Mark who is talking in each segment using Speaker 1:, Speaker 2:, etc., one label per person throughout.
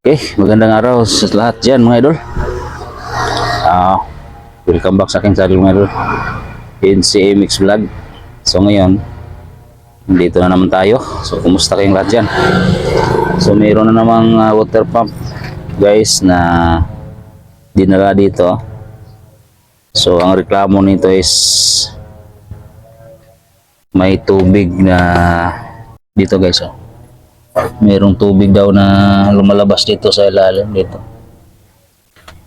Speaker 1: Okay, magandang araw sa lahat dyan mga idol. Ah, welcome back sa aking channel mga idol. In CMX Vlog. So ngayon, dito na naman tayo. So kumusta kayong lahat dyan? So mayroon na namang ah, water pump guys na dinala dito. So ang reklamo nito is may tubig na dito guys oh mayroong tubig daw na lumalabas dito sa ilalim dito.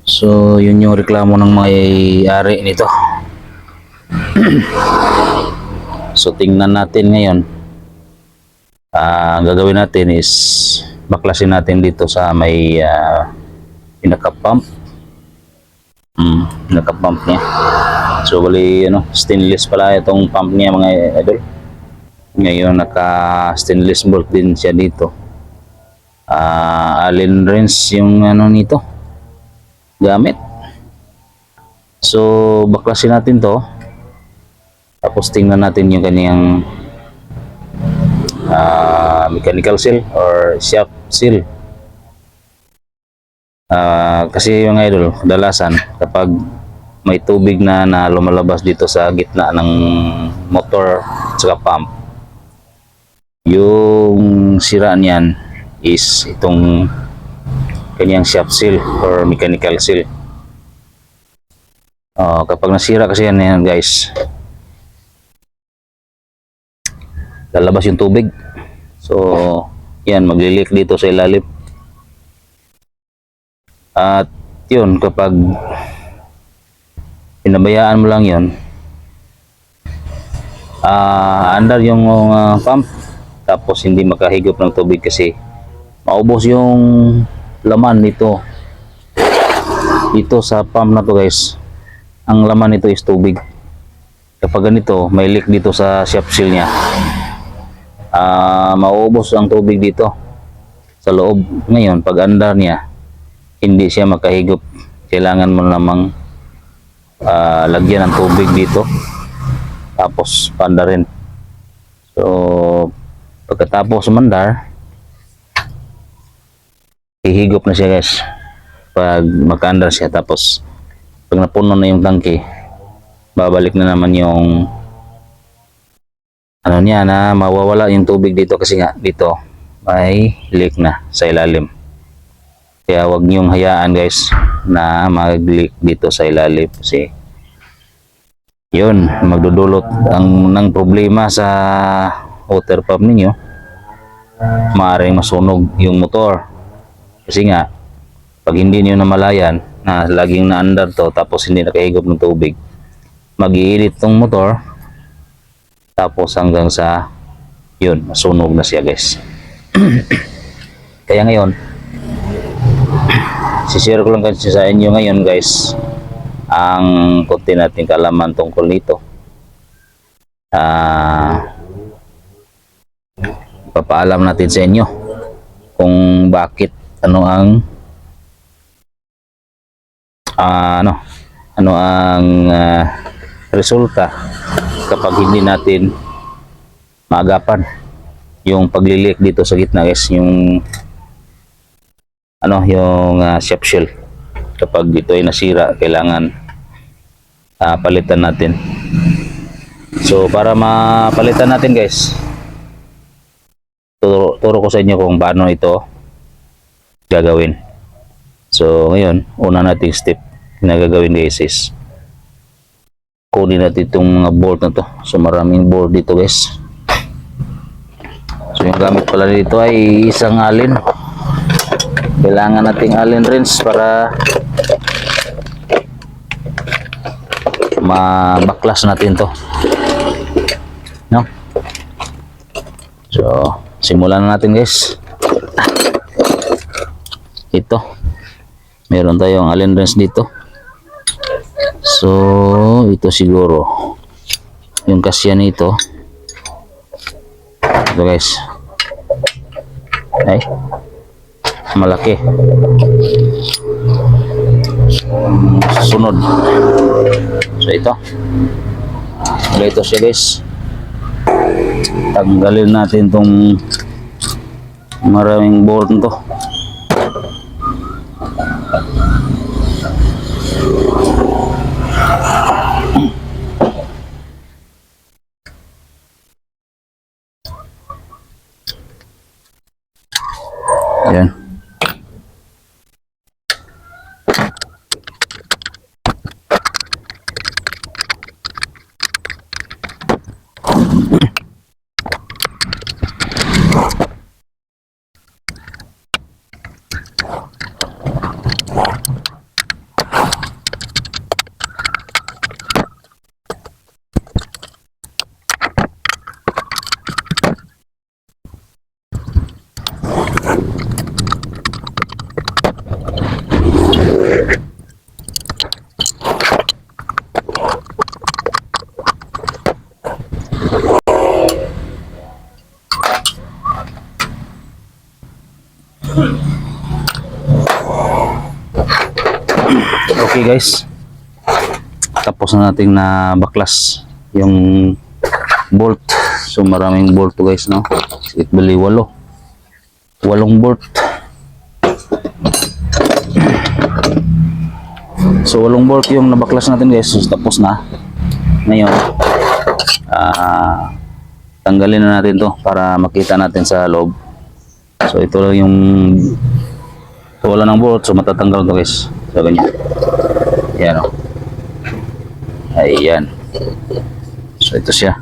Speaker 1: So, yun yung reklamo ng may-ari nito. so, tingnan natin ngayon. Ah, ang gagawin natin is baklasin natin dito sa may uh, pinaka-pump. Hmm, pinaka-pump niya. So, bali, ano, stainless pala itong pump niya mga idol ngayon naka stainless bolt din siya dito. Ah, allen wrench yung ano nito gamit. So baklasin natin to. Tapos tingnan natin yung kaniyang ah, mechanical seal or shaft seal. Ah, kasi yung idol kadalasan kapag may tubig na na lumalabas dito sa gitna ng motor at saka pump yung sira niyan is itong kanyang shaft seal or mechanical seal. Uh, kapag nasira kasi yan, yan guys, lalabas yung tubig. So, yan, maglilik dito sa ilalim. At yun, kapag pinabayaan mo lang yun, ah under yung uh, pump, tapos hindi makahigop ng tubig kasi maubos yung laman nito. Dito sa pump na to guys. Ang laman nito is tubig. Kapag ganito may leak dito sa shaft seal niya. Ah maubos ang tubig dito sa loob. Ngayon pag andar niya hindi siya makahigop. Kailangan mo namang ah, lagyan ng tubig dito. Tapos panda rin. So pagkatapos mandar ihigop na siya guys. Pag magkaandar siya tapos pag napuno na yung tangke babalik na naman yung ano niya na mawawala yung tubig dito kasi nga dito may leak na sa ilalim. Kaya wag niyong hayaan guys na mag-leak dito sa ilalim kasi yun magdudulot ang ng problema sa water pump ninyo maaaring masunog yung motor. Kasi nga pag hindi niyo namalayan na laging naandar to tapos hindi nakahigop ng tubig mag-iinit tong motor tapos hanggang sa yun masunog na siya guys. Kaya ngayon sishare ko lang kasi sa inyo ngayon guys ang konti nating kalaman tungkol nito. Ah papaalam natin sa inyo kung bakit ano ang ah, ano ano ang ah, resulta kapag hindi natin maagapan yung paglilik dito sa gitna guys yung ano yung uh, shaft shell. Kapag ito ay nasira kailangan ah, palitan natin. So para mapalitan natin guys turo, turo ko sa inyo kung paano ito gagawin. So, ngayon, una nating step na gagawin guys is kunin natin itong mga bolt na to. So, maraming bolt dito guys. So, yung gamit pala dito ay isang alin. Kailangan nating alin wrench para mabaklas natin to. No? So, simulan na natin guys. Ito. Meron tayong allen wrench dito. So ito siguro. Yung kasya nito. Ito guys. Ay. Malaki. Sunod so ito. So ito siya guys tanggalin natin tong maraming bolt to Guys. Tapos na nating na baklas yung bolt. So maraming bolt to guys no. Sikit bali walo. Walong bolt. So walong bolt yung nabaklas natin guys. So, tapos na. Ngayon, ah tanggalin na natin to para makita natin sa loob. So ito lang yung so, wala ng bolt so matatanggal to guys. So ganyan. Yan o. Ayan. So ito siya.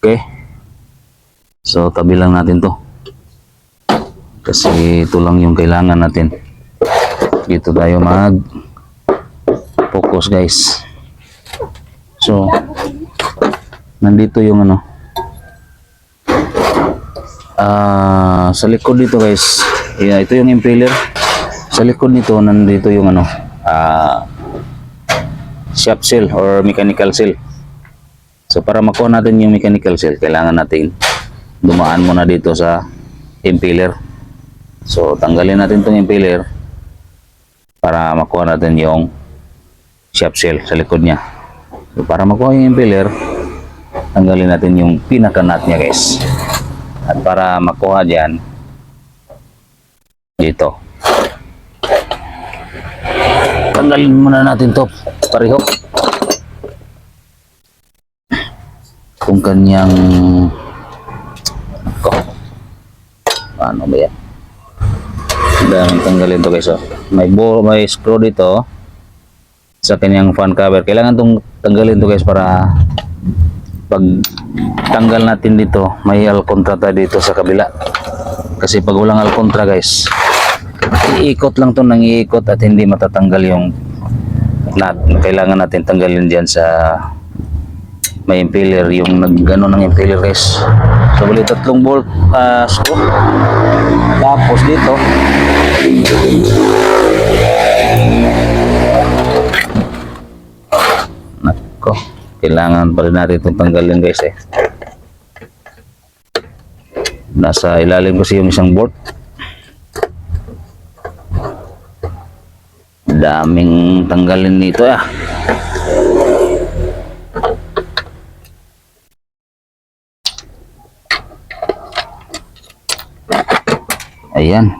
Speaker 1: Okay. So tabi lang natin to. Kasi ito lang yung kailangan natin. Dito tayo mag focus guys. So nandito yung ano Ah, sa likod dito guys. Yeah, ito yung impeller. Sa likod nito nandito yung ano ah shop seal or mechanical seal. So para makuha natin yung mechanical seal, kailangan natin dumaan muna dito sa impeller. So tanggalin natin tong impeller para makuha natin yung shop seal sa likod niya. So, para makuha yung impeller, tanggalin natin yung pinaka nut niya guys. At para makuha diyan dito. Tanggalin muna natin to pareho. Kung kanyang ako. Paano ba yan? Daming tanggalin to guys. Oh. May may screw dito sa kanyang fan cover. Kailangan tong tanggalin to guys para pag tanggal natin dito, may alcontra tayo dito sa kabila. Kasi pag walang alcontra guys, iikot lang to nang iikot at hindi matatanggal yung nut. Kailangan natin tanggalin diyan sa may impeller, yung naggano ng impeller guys. So, bali tatlong bolt ah, screw. Tapos dito, Nako, kailangan pa rin natin itong tanggalin guys eh. Nasa ilalim kasi yung isang bolt. Daming tanggalin nito ah. Ayan.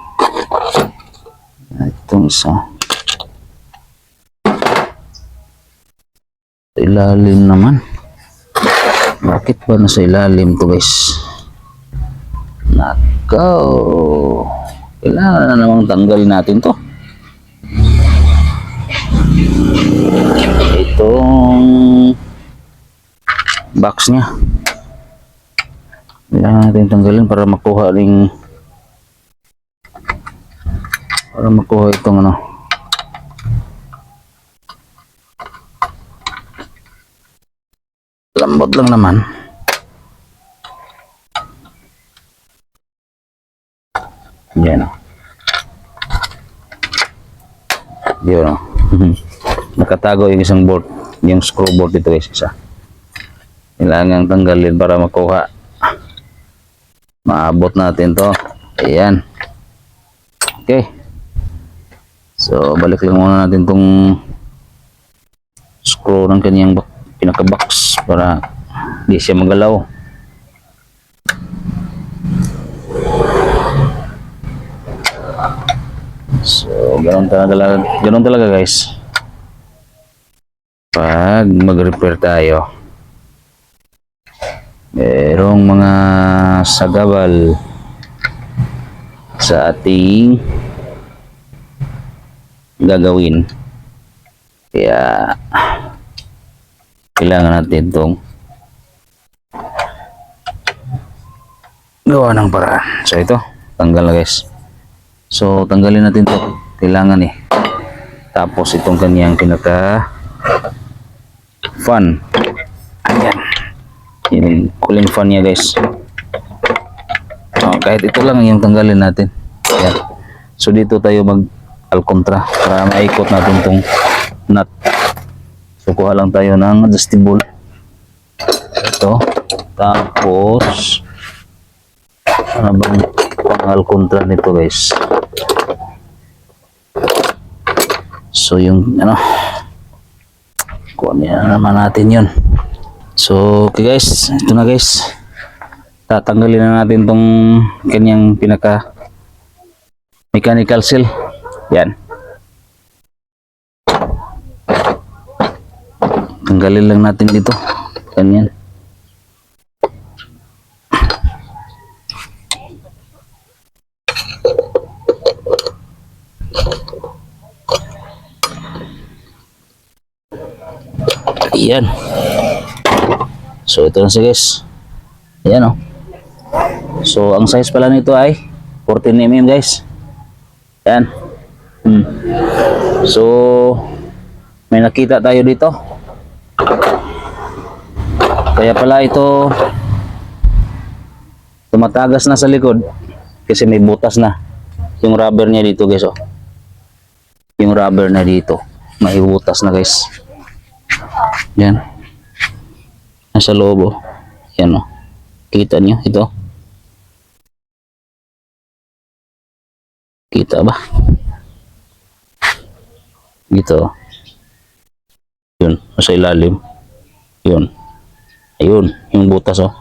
Speaker 1: Itong isa. Sa ilalim naman. Bakit ba nasa ilalim to guys? Nakaw. Kailangan na namang tanggalin natin to. Itong box niya. Kailangan natin tanggalin para makuha ring para makuha itong ano. Lambot lang naman. Yan. O yun o nakatago yung isang bolt yung screw bolt dito guys isa. Kailangan tanggalin para makuha. Maabot natin to. Ayan. Okay. So balik lang muna natin tong screw ng kanyang bak- pinaka-box para hindi siya magalaw. So, ganun talaga, ganun talaga guys. Pag mag-repair tayo, merong mga sagabal sa ating gagawin. Kaya, kailangan natin itong gawa ng paraan. So ito, tanggal na guys. So tanggalin natin to Kailangan eh. Tapos itong kanyang pinaka fan. Ayan. Yung cooling fan niya guys. Oh, kahit ito lang yung tanggalin natin. Ayan. So dito tayo mag alcontra para maikot natin tong nut. So kuha lang tayo ng adjustable. Ito. Tapos ano bang pang alcontra nito guys? So yung ano kuha niya naman natin yun. So okay guys, ito na guys. Tatanggalin na natin tong kanyang pinaka mechanical seal. Yan. Tanggalin lang natin dito. Ganyan. Ayan. So ito na siya guys. Ayan oh. So ang size pala nito ay 14 mm guys. Ayan. Hmm. So may nakita tayo dito. Kaya pala ito tumatagas na sa likod kasi may butas na yung rubber niya dito guys oh. Yung rubber na dito may butas na guys. Yan. Nasa loob oh. Yan oh. Kita niyo ito. Kita ba? Dito. Yun, nasa ilalim. Yun. Ayun, yung butas oh.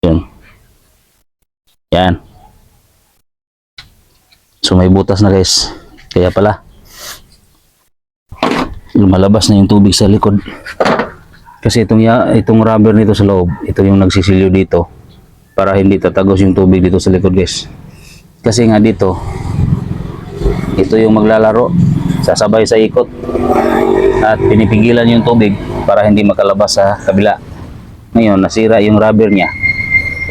Speaker 1: Yun. Yan. So may butas na guys. Kaya pala lumalabas na yung tubig sa likod. Kasi itong itong rubber nito sa loob, ito yung nagsisilyo dito para hindi tatagos yung tubig dito sa likod, guys. Kasi nga dito, ito yung maglalaro, sasabay sa ikot at pinipigilan yung tubig para hindi makalabas sa kabila. Ngayon, nasira yung rubber niya.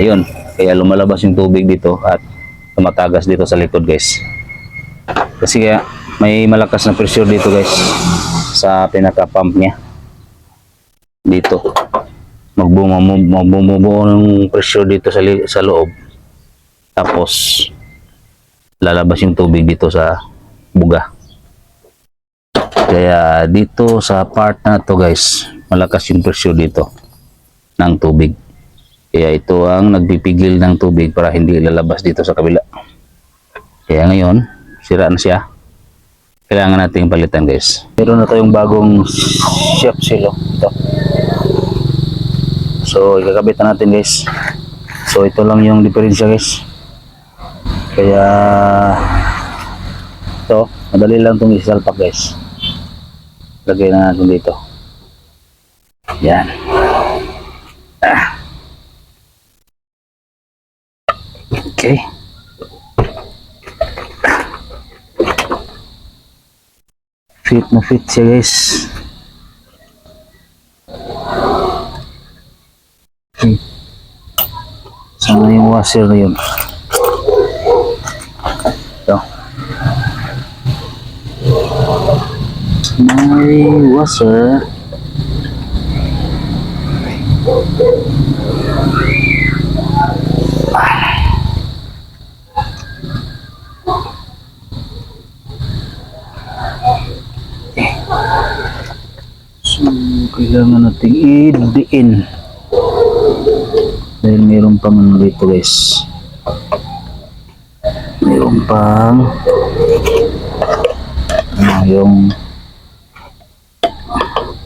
Speaker 1: Ayun, kaya lumalabas yung tubig dito at tumatagas dito sa likod, guys. Kasi kaya may malakas na pressure dito, guys, sa pinaka-pump niya. Dito. Magbumubuo ng pressure dito sa, sa loob. Tapos, lalabas yung tubig dito sa buga. Kaya dito sa part na to guys, malakas yung pressure dito ng tubig. Kaya ito ang nagpipigil ng tubig para hindi lalabas dito sa kabila. Kaya ngayon, sira na siya. Kailangan nating palitan guys. Meron na tayong bagong shop silo. Ito. So, ikakabit na natin guys. So, ito lang yung diferensya guys. Kaya, ito, madali lang itong isalpak guys. Lagay na natin dito. Yan. Fit na fit siya guys. Okay. Sana yung washer na yun. Ito. May washer. So, kailangan nating i-diin. Dahil mayroon pang ano dito guys. Mayroon pang ano yung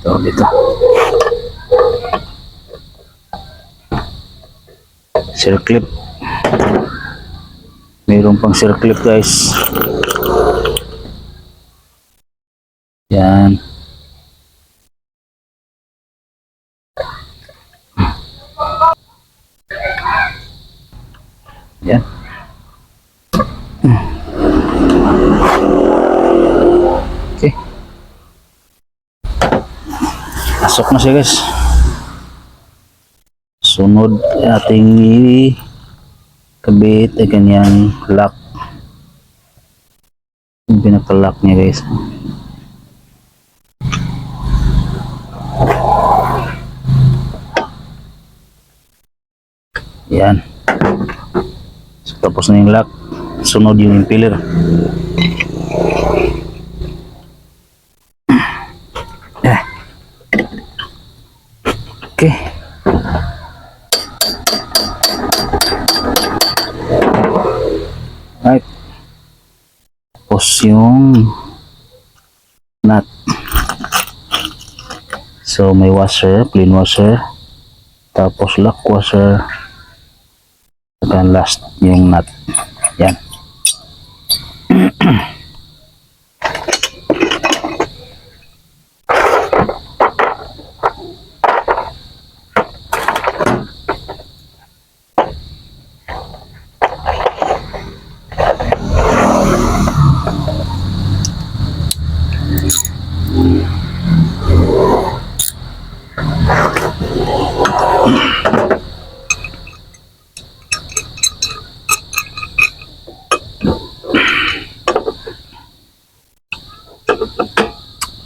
Speaker 1: ito dito. Circlip. Mayroon pang circlip guys. Yan. Okay. Pasok na siya guys. Sunod ating kabit ay kanyang lock. Yung pinaka-lock niya guys. Yan. So, tapos na yung lock. sunod yung impeller. Yung nut. So may washer, plain washer. Tapos lock washer. At last yung nut. Yan.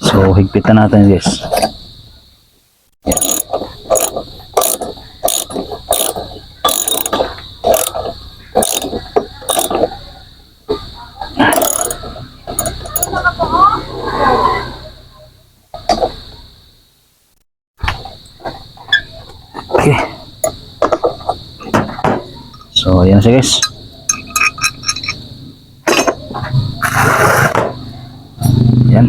Speaker 1: So higpitan natin guys. Okay. So, ayan siya guys. Yan.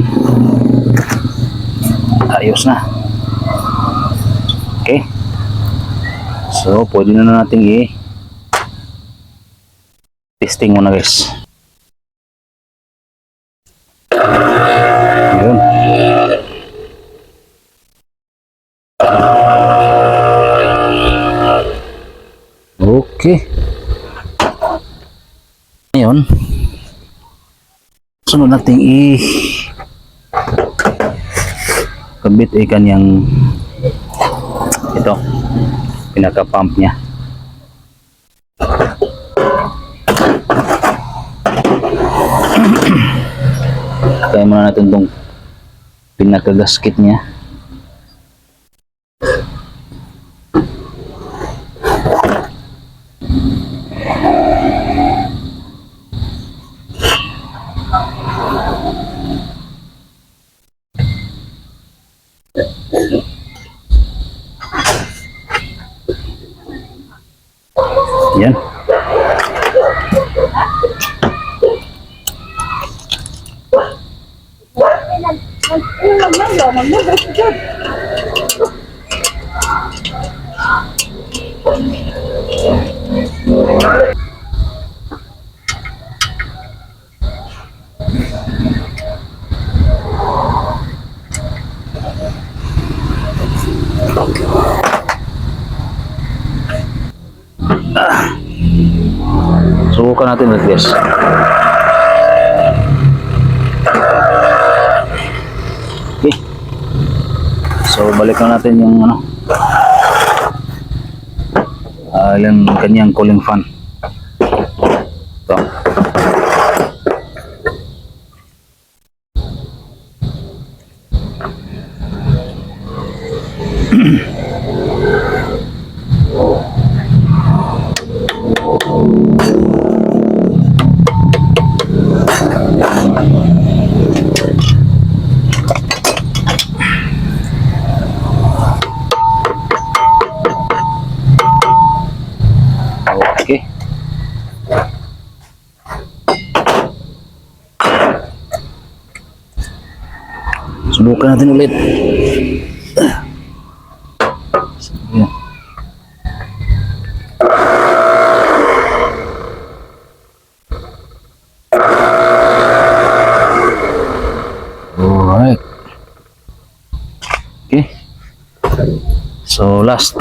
Speaker 1: Ayos na. Okay. So, pwede na na natin i testing muna guys. Yun. Okay. Ngayon, sunod natin i kabit ay kanyang ito pinaka pump niya. Kaya muna natin itong pinaka gasket niya. yan subukan natin ulit guys okay. So balik na natin yung ano uh, yung kanyang cooling fan Subukan natin ulit. Yan. Alright. Okay. So last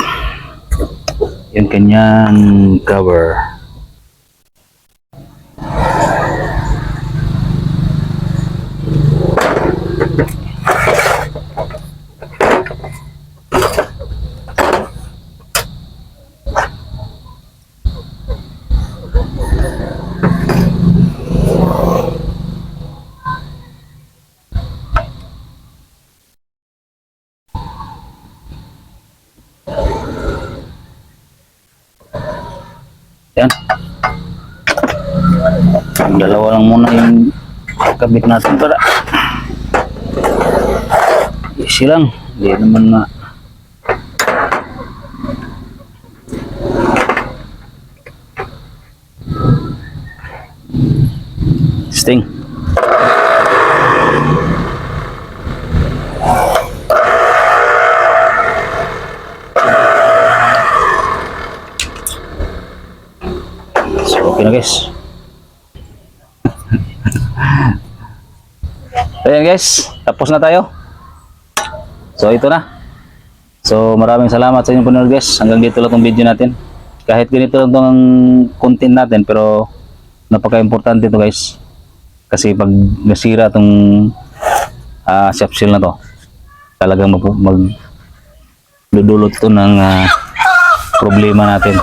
Speaker 1: yung kanyang cover. Yan. Dalawa lang muna yung kabit natin para easy lang. Hindi naman na Sting. So, okay na guys. Yan guys. Tapos na tayo. So, ito na. So, maraming salamat sa inyong panonood guys. Hanggang dito lang itong video natin. Kahit ganito lang itong content natin, pero napaka-importante ito guys. Kasi pag nasira itong uh, shop seal na to, talagang mag, mag dudulot to ng ah, problema natin.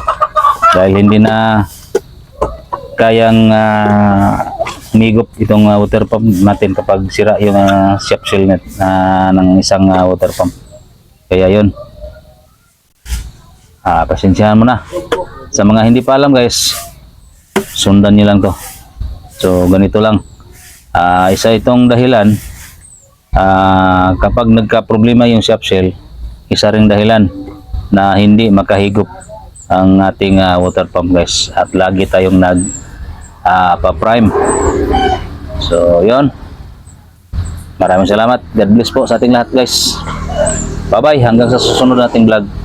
Speaker 1: Dahil hindi na kayang uh, umigop itong ah, water pump natin kapag sira yung uh, shop seal net na ng isang ah, water pump. Kaya yun. Ah, pasensyahan mo na. Sa mga hindi pa alam guys, sundan niyo lang to. So ganito lang. Ah, isa itong dahilan ah, kapag nagka-problema yung shop seal, isa ring dahilan na hindi makahigop ang ating ah, water pump guys at lagi tayong nag ah, pa-prime. So, yon. Maraming salamat. God bless po sa ating lahat guys. Bye-bye hanggang sa susunod nating vlog.